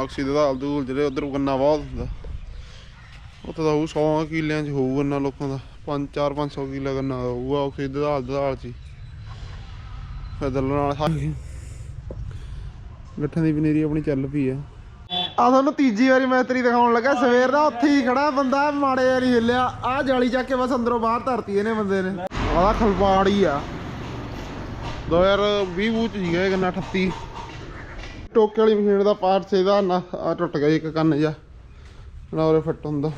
ਆਕਸੀ ਦੇ ਹਾਲ ਦੂਲ ਜਿਹੜੇ ਉਧਰ ਗੰਨਾ ਬਹੁਤ ਹੁੰਦਾ ਉੱਥੇ ਤਾਂ ਉਹ 100 ਕਿੱਲਿਆਂ 'ਚ ਹੋਊ ਗੰਨਾ ਲੋਕਾਂ ਦਾ। 5 4 500 ਕਿੱਲਾ ਗੰਨਾ ਹੋਊਗਾ ਆਕਸੀ ਦੇ ਹਾਲ ਦੇ ਹਾਲ 'ਚ ਫਿਰ ਦੱਲਣ ਨਾਲ ਗੱਠਾਂ ਦੀ ਪਨੀਰੀ ਆਪਣੀ ਚੱਲ ਪਈ ਆ। ਆ ਤੁਹਾਨੂੰ ਤੀਜੀ ਵਾਰੀ ਮੈਤਰੀ ਦਿਖਾਉਣ ਲੱਗਾ। ਸਵੇਰ ਦਾ ਉੱਥੇ ਹੀ ਖੜਾ ਬੰਦਾ, ਮਾੜੇ ਜਿਹਾ ਨਹੀਂ ਹਿੱਲਿਆ। ਆ ਜਾਲੀ ਚੱਕ ਕੇ ਬਸ ਅੰਦਰੋਂ ਬਾਹਰ ਧਰਤੀ ਇਹਨੇ ਬੰਦੇ ਨੇ। ਆਹ ਖਲਵਾੜੀ ਆ। 2020 ਵੂ ਚ ਸੀਗਾ ਇਹ ਗੰਨਾ 38 ਟੋਕੇ ਵਾਲੀ ਮਸ਼ੀਨ ਦਾ ਪਾਰਟ ਸੀ ਇਹਦਾ, ਨਾ, ਆ ਟੁੱਟ ਗਿਆ ਇੱਕ ਕੰਨ ਜਾ ਨਾ ਉਰੇ ਫਿੱਟ ਹੁੰਦਾ।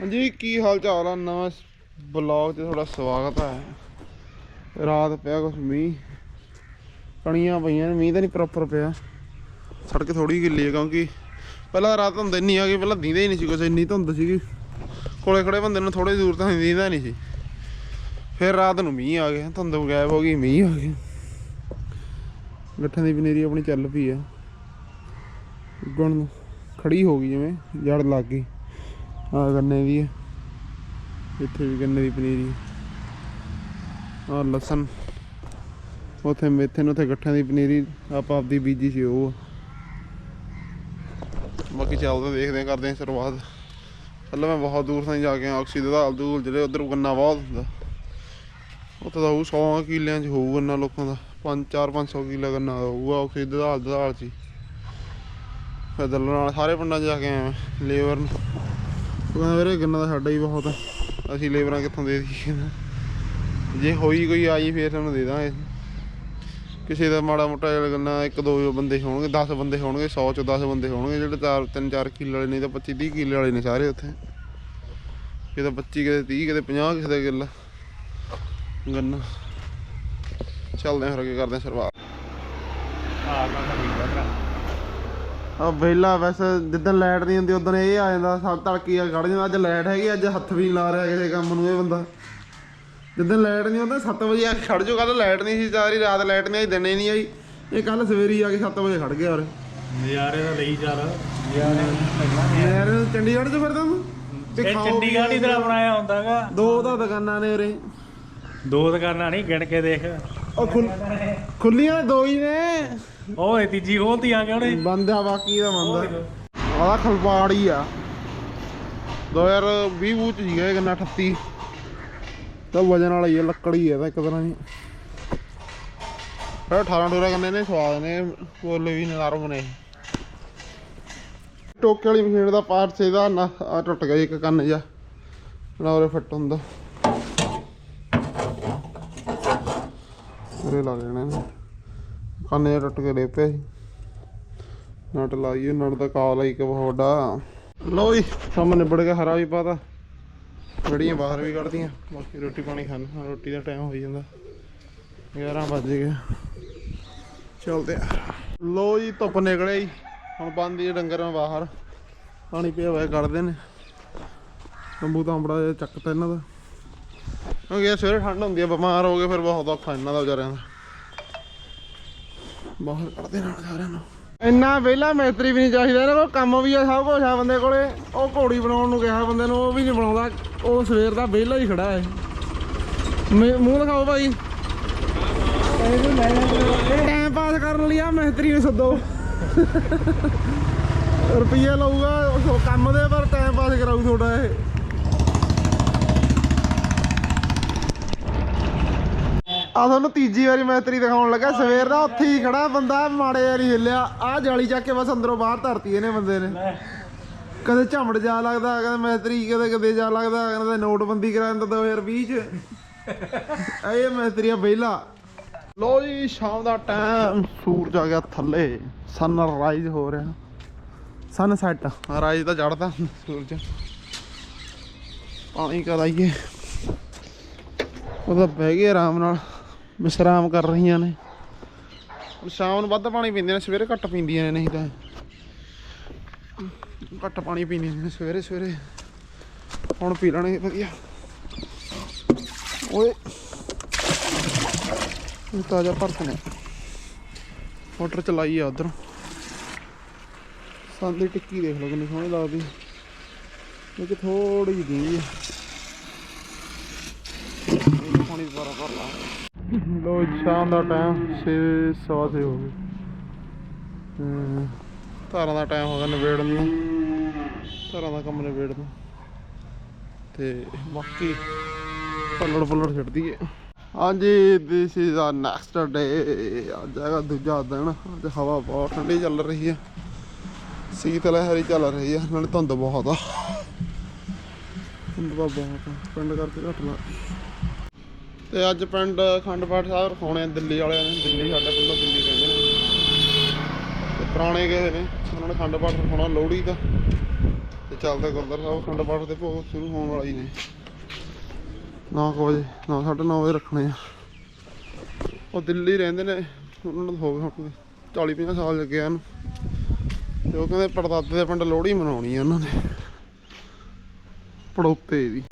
ਹਾਂਜੀ, ਕੀ ਹਾਲ ਚਾਲ ਆ? ਨਵਾਂ ਬਲੌਗ ਤੇ ਤੁਹਾਡਾ ਸਵਾਗਤ ਹੈ ਰਾਤ ਪਿਆ ਕੁਛ ਮੀਂਹ। ਕਣੀਆਂ ਪਈਆਂ ਨੇ, ਮੀਂਹ ਤਾਂ ਨਹੀਂ ਪ੍ਰੋਪਰ ਪਿਆ। ਸੜਕ ਥੋੜੀ ਗਿੱਲੀ ਹੈ ਕਿਉਂਕਿ ਪਹਿਲਾਂ ਰਾਤ ਧੁੰਦ ਇੰਨੀ ਆ ਗਈ, ਪਹਿਲਾਂ ਦੀਂਦਾ ਹੀ ਨਹੀਂ ਸੀ ਕੁਛ, ਇੰਨੀ ਧੁੰਦ ਸੀਗੀ। ਕੋਲੇ ਖੜੇ ਬੰਦੇ ਨੂੰ ਥੋੜੀ ਦੂਰ ਤਾਂ ਦੀਂਦਾ ਨਹੀਂ ਸੀ। ਫਿਰ ਰਾਤ ਨੂੰ ਮੀਂਹ ਆ ਗਿਆ ਧੁੰਦ ਗਾਇਬ ਹੋ ਗਈ ਮੀਂਹ ਆ ਗਿਆ। ਗੱਠਾਂ ਦੀ ਪਨੀਰੀ ਆਪਣੀ ਚੱਲ ਪਈ ਆ। ਉੱਗਣ ਖੜੀ ਹੋ ਗਈ ਜਿਵੇਂ ਜੜ ਲੱਗ ਗਈ। ਆ ਗੰਨੇ ਦੀ ਇੱਥੇ ਵੀ ਗੰਨੇ ਦੀ ਪਨੀਰੀ। ਆ ਲਸਣ ਉਥੇ ਮੇਥੇ ਨੂੰ ਉਥੇ ਗੱਠਾਂ ਦੀ ਪਨੀਰੀ ਆਪ ਆਪਦੀ ਬੀਜੀ ਸੀ ਉਹ। ਬਾਕੀ ਚੱਲਦੇ ਦੇਖਦੇ ਹਾਂ, ਕਰਦੇ ਹਾਂ ਸ਼ੁਰੂਆਤ। ਪਹਿਲਾਂ ਮੈਂ ਬਹੁਤ ਦੂਰ ਤੋਂ ਜਾ ਕੇ ਆਇਆ ਆਕਸੀ ਦੇ ਹਾਲ ਦੂਲ ਜਿਹੜੇ ਉਧਰ ਗੰਨਾ ਬਹੁਤ ਹੁੰਦਾ। ਉੱਥੇ ਤਾਂ ਉਹ 100 ਕਿੱਲਿਆਂ 'ਚ ਹੋਊ ਗੰਨਾ ਲੋਕਾਂ ਦਾ। 5 4 500 ਕਿੱਲਾ ਗੰਨਾ ਹੋਊਗਾ ਆਕਸੀ ਦੇ ਹਾਲ 'ਚ ਹੀ। ਫਿਰ ਨਾਲ ਸਾਰੇ ਪਿੰਡਾਂ 'ਚ ਜਾ ਕੇ ਆਇਆ ਲੇਬਰ ਨੂੰ। ਕਹਿੰਦਾ ਵੀਰੇ ਗੰਨਾ ਦਾ ਸਾਡਾ ਹੀ ਬਹੁਤ ਅਸੀਂ ਲੇਬਰਾਂ ਕਿੱਥੋਂ ਦੇ ਦਈਏ ਜੇ ਹੋਈ ਕੋਈ ਆਈ ਫੇਰ ਤੁਹਾਨੂੰ ਦੇ ਦਾਂਗੇ। ਕਿਸੇ ਦਾ ਮਾੜਾ ਮੋਟਾ ਜਿਹਾ ਗੰਨਾ ਇੱਕ, ਦੋ ਬੰਦੇ ਹੋਣਗੇ 10 ਬੰਦੇ ਹੋਣਗੇ 100 ਚੋਂ 10 ਬੰਦੇ ਹੋਣਗੇ, ਜਿਹੜੇ ਚਾਰ, ਤਿੰਨ, ਚਾਰ ਕਿੱਲੇ ਵਾਲੇ ਨਹੀਂ ਤਾਂ 25 30 ਕਿੱਲੇ ਵਾਲੇ ਨੇ ਸਾਰੇ ਉੱਥੇ। ਕਿਤੇ 25 ਕਿਤੇ 30 ਕਿਤੇ 50 ਕਿਸੇ ਦਾ ਕਿੱਲਾ। ਗੰਨਾ। ਚੱਲਦੇ ਹਾਂ ਅੱਗੇ ਕਰਦੇ ਹਾਂ ਸ਼ੁਰੂਆਤ। ਆ ਆ ਵੈਸੇ ਜਿੱਦਣ ਲਾਈਟ ਨਹੀਂ ਹੁੰਦੀ ਉਦੋਂ ਇਹ ਆ ਜਾਂਦਾ ਸਭ ਤੜਕੀ ਆ ਖੜ ਜਾਂਦਾ। ਅੱਜ ਲਾਈਟ ਹੈਗੀ ਅੱਜ ਹੱਥ ਵੀ ਨੀ ਲਾ ਰਿਹਾ ਕਿਸੇ ਕੰਮ ਨੂੰ ਇਹ ਬੰਦਾ। ਜਿੱਦਣ ਲਾਈਟ ਨਹੀਂ ਹੁੰਦਾ 7 ਵਜੇ ਆ ਕੇ ਖੜ ਜਾਓ ਕੱਲ ਲਾਈਟ ਨਹੀਂ ਸੀ ਸਾਰੀ ਰਾਤ ਲਾਈਟ ਨਹੀਂ ਆਈ ਦਿਨੇ ਨਹੀਂ ਆਈ। ਇਹ ਕੱਲ ਸਵੇਰੀ ਆ ਕੇ 7 ਵਜੇ ਖੜ ਗਿਆ ਉਰੇ। ਨਜ਼ਾਰੇ ਦਾ ਲਈ ਚੱਲ। ਨਜ਼ਾਰੇ ਯਾਰ ਚੰਡੀਗੜ੍ਹ ਚ ਫਿਰਦਾ ਤੂੰ ਇਹ ਚੰਡੀਗੜ੍ਹ ਹੀ ਤਰ੍ਹਾਂ ਬਣਾਇਆ ਹੁੰਦਾਗਾ। ਦੋ ਤਾਂ ਦੁਕਾਨਾਂ ਨੇ ਉਰੇ। ਦੋ ਦੁਕਾਨਾਂ ਨਹੀਂ ਗਿਣ ਕੇ ਦੇਖ। ਉਹ ਖੁੱਲ ਖੁੱਲੀਆਂ ਦੋ ਹੀ ਨੇ। ਓਏ ਤੀਜੀ ਖੋਲਤੀ ਆ ਗਿਆ ਉਹਨੇ ਬੰਦ ਬਾਕੀ ਦਾ ਬੰਦ। ਆਹ ਖਲਵਾੜੀ ਆ। 2020 ਵੂ ਚ ਸੀਗਾ ਇਹ ਗੰਨਾ 38 ਤਾਂ ਵਜਨ ਵਾਲਾ ਹੀ ਆ ਲੱਕੜੀ ਆ ਤਾਂ ਇੱਕ ਤਰ੍ਹਾਂ ਦੀ। ਫਿਰ 18 ਡੋਰਾ ਗੰਨੇ ਨੇ ਸਵਾਦ ਨੇ ਕੋਲੇ ਵੀ ਨਰਮ ਨੇ। ਟੋਕੇ ਵਾਲੀ ਮਸ਼ੀਨ ਦਾ ਪਾਰਟ ਸੀ ਇਹਦਾ ਨਾ ਆ ਟੁੱਟ ਗਿਆ ਇੱਕ ਕੰਨ ਜਾ ਨਾ ਉਰੇ ਫਿੱਟ ਹੁੰਦਾ। ਉਰੇ ਲਾ ਲੈਣਾ ਨੇ। ਕੰਨ ਟੁੱਟ ਕੇ ਡੇ ਪਿਆ ਸੀ। ਨਟ ਲਾਈਏ ਨਟ ਦਾ ਕਾਲ ਆਈ ਕਿ ਬਹੁਤ ਵੱਡਾ ਲੋ ਜੀ ਕੰਮ ਨਿਬੜ ਗਿਆ, ਹਰਾ ਵੀ ਪਾਤਾ। ਗੜੀਆਂ ਬਾਹਰ ਵੀ ਕੱਢਦੀਆਂ ਬਾਕੀ ਰੋਟੀ ਪਾਣੀ ਖਾਣਾ ਰੋਟੀ ਦਾ ਟਾਈਮ ਹੋ ਜਾਂਦਾ। 11 ਵੱਜ ਗਏ। ਚਲਦੇ ਆ। ਲੋ ਜੀ, ਧੁੱਪ ਨਿਕਲੇ ਜੀ। ਹੁਣ ਬੰਦ ਹੀ ਡੰਗਰਾਂ ਬਾਹਰ। ਪਾਣੀ ਪਿਆ ਹੋਇਆ, ਕੱਢਦੇ ਨੇ। ਤੰਬੂ ਤਾਂ ਬੜਾ ਜਿਹਾ ਚੱਕਤਾ ਇਹਨਾਂ ਦਾ। ਕਿਉਂਕਿ ਇਹ ਸਵੇਰੇ ਠੰਡ ਹੁੰਦੀ ਆ, ਬਿਮਾਰ ਹੋ ਗਏ ਫਿਰ ਬਹੁਤ ਔਖਾ ਇਹਨਾਂ ਦਾ ਵਿਚਾਰਿਆਂ ਦਾ। ਬਾਹਰ ਕੱਢਦੇ ਨਾਲ ਸਾਰਿਆਂ ਨੂੰ। ਇੰਨਾ ਵਿਹਲਾ ਮਿਸਤਰੀ ਵੀ ਨਹੀਂ ਚਾਹੀਦਾ, ਇਹਨਾਂ ਕੋਲ ਕੰਮ ਵੀ ਆ ਸਭ ਕੁਝ ਆ ਬੰਦੇ ਕੋਲੇ। ਉਹ ਘੋੜੀ ਬਣਾਉਣ ਨੂੰ ਕਿਹਾ ਬੰਦੇ ਨੂੰ, ਉਹ ਵੀ ਨਹੀਂ ਬਣਾਉਂਦਾ। ਉਹ ਸਵੇਰ ਦਾ ਵਿਹਲਾ ਹੀ ਖੜਾ ਹੈ। ਮੂੰਹ ਦਿਖਾਓ ਭਾਈ। ਟਾਈਮ ਪਾਸ ਕਰਨ ਲਈ ਆ ਮਿਸਤਰੀ ਨੂੰ ਸੱਦੋ। ਰੁਪਈਆ ਲਊਗਾ ਕੰਮ ਦੇ ਪਰ ਟਾਈਮ ਪਾਸ ਕਰਾਊ ਤੁਹਾਡਾ ਇਹ। ਆ ਤੁਹਾਨੂੰ ਤੀਜੀ ਵਾਰੀ ਮੈਤਰੀ ਦਿਖਾਉਣ ਲੱਗਾ ਸਵੇਰ ਦਾ ਉੱਥੇ ਹੀ ਖੜਾ ਬੰਦਾ ਮਾੜੇ ਨਹੀਂ ਹਿੱਲਿਆ। ਆ ਜਾਲੀ ਚੱਕ ਕੇ ਬਸ ਅੰਦਰੋਂ ਬਾਹਰ ਧਰਤੀ ਇਹਨੇ ਬੰਦੇ ਨੇ। ਕਦੇ ਝਮੜ ਜਾ ਲੱਗਦਾ ਕਦੇ ਮੈਤਰੀ ਕਦੇ ਕਦੇ ਜਾ ਲੱਗਦਾ ਕਹਿੰਦਾ ਨੋਟਬੰਦੀ ਕਰਾ ਦਿੰਦਾ 2020 ਚ। ਇਹ ਮੈਤਰੀ ਆ ਵਿਹਲਾ। ਲੋ ਜੀ ਸ਼ਾਮ ਦਾ ਟਾਈਮ ਸੂਰਜ ਆ ਗਿਆ ਥੱਲੇ। ਸਨ ਰਾਈਜ਼ ਹੋ ਰਿਹਾ। ਸਨ ਸੈਟ ਰਾਈਜ਼ ਤਾਂ ਚੜਦਾ ਸੂਰਜ। ਪਾਣੀ ਕਰਾਈਏ। ਉਹਦਾ ਬਹਿ ਗਏ ਆਰਾਮ ਨਾਲ। ਵਿਸ਼ਰਾਮ ਕਰ ਰਹੀਆਂ ਨੇ। ਹੁਣ ਸ਼ਾਮ ਨੂੰ ਵੱਧ ਪਾਣੀ ਪੀਂਦੀਆਂ ਨੇ, ਸਵੇਰੇ ਘੱਟ ਪੀਂਦੀਆਂ ਨੇ, ਨਹੀਂ ਤਾਂ ਘੱਟ ਪਾਣੀ ਪੀਂਦੀਆਂ ਨੇ ਸਵੇਰੇ ਸਵੇਰੇ। ਹੁਣ ਪੀ ਲੈਣਗੇ ਵਧੀਆ। ਓਏ, ਇਹ ਤਾਜ਼ਾ ਭਰਤ ਨੇ। ਮੋਟਰ ਚਲਾਈ ਆ ਉਧਰ। ਸੰਦੀ ਟਿੱਕੀ ਦੇਖ ਲਓ ਕਿੰਨੀ ਸੋਹਣੀ ਲੱਗਦੀ। ਇਹ ਥੋੜੀ ਜਿਹੀ ਹੈ ਪਾਣੀ ਦੁਬਾਰਾ ਭਰ ਲਾ। ਲੋ ਸ਼ਾਮ ਦਾ ਟਾਈਮ 6 ਸਵਾ ਹੋ ਗਏ। ਧਾਰਾਂ ਦਾ ਟਾਈਮ ਹੋ ਗਿਆ ਨਵੇੜਨ ਨੂੰ। ਧਾਰਾਂ ਦਾ ਕੰਮ ਨਵੇੜਨ ਨੂੰ। ਤੇ ਬਾਕੀ ਪੱਲੜ ਪੱਲੜ ਛੱਡਦੀ ਏ ਹਾਂਜੀ, this is our next day ਅੱਜ ਹੈਗਾ ਦੂਜਾ ਦਿਨ। ਅੱਜ ਹਵਾ ਬਹੁਤ ਠੰਡੀ ਚੱਲ ਰਹੀ ਹੈ। ਸੀਤ ਲਹਿਰੀ ਚੱਲ ਰਹੀ ਹੈ। ਨਾਲੇ ਧੁੰਦ ਬਹੁਤ ਆ। ਧੁੰਦ ਬਹੁਤ ਪਿੰਡ ਕਰਕੇ ਘਟਣਾ ਤੇ ਅੱਜ ਪਿੰਡ ਅਖੰਡ ਪਾਠ ਸਾਹਿਬ ਰਖਾਉਣੇ ਆ ਦਿੱਲੀ ਵਾਲਿਆਂ ਨੇ, ਦਿੱਲੀ ਸਾਡੇ ਪਿੰਡੋਂ ਦਿੱਲੀ ਕਹਿੰਦੇ ਨੇ। ਤੇ ਪੁਰਾਣੇ ਗਏ ਨੇ, ਉਹਨਾਂ ਨੇ ਅਖੰਡ ਪਾਠ ਰਖਾਉਣਾ ਲੋਹੜੀ ਦਾ। ਤੇ ਚੱਲਦੇ ਗੁਰਦੁਆਰਾ ਸਾਹਿਬ ਅਖੰਡ ਪਾਠ ਦੇ ਭੋਗ ਸ਼ੁਰੂ ਹੋਣ ਵਾਲਾ ਹੀ ਨੇ 9 ਵਜੇ 9:30 ਵਜੇ ਰੱਖਣੇ ਆ। ਉਹ ਦਿੱਲੀ ਰਹਿੰਦੇ ਨੇ, ਉਹਨਾਂ ਨੂੰ ਹੋ ਗਏ ਹੁਣ 40 50 ਸਾਲ ਲੱਗੇ ਆ ਇਹਨੂੰ। ਤੇ ਉਹ ਕਹਿੰਦੇ ਪੜਦਾਦੇ ਦੇ ਪਿੰਡ ਲੋਹੜੀ ਮਨਾਉਣੀ ਆ ਉਹਨਾਂ ਨੇ। ਪੜੋਤੇ ਦੀ।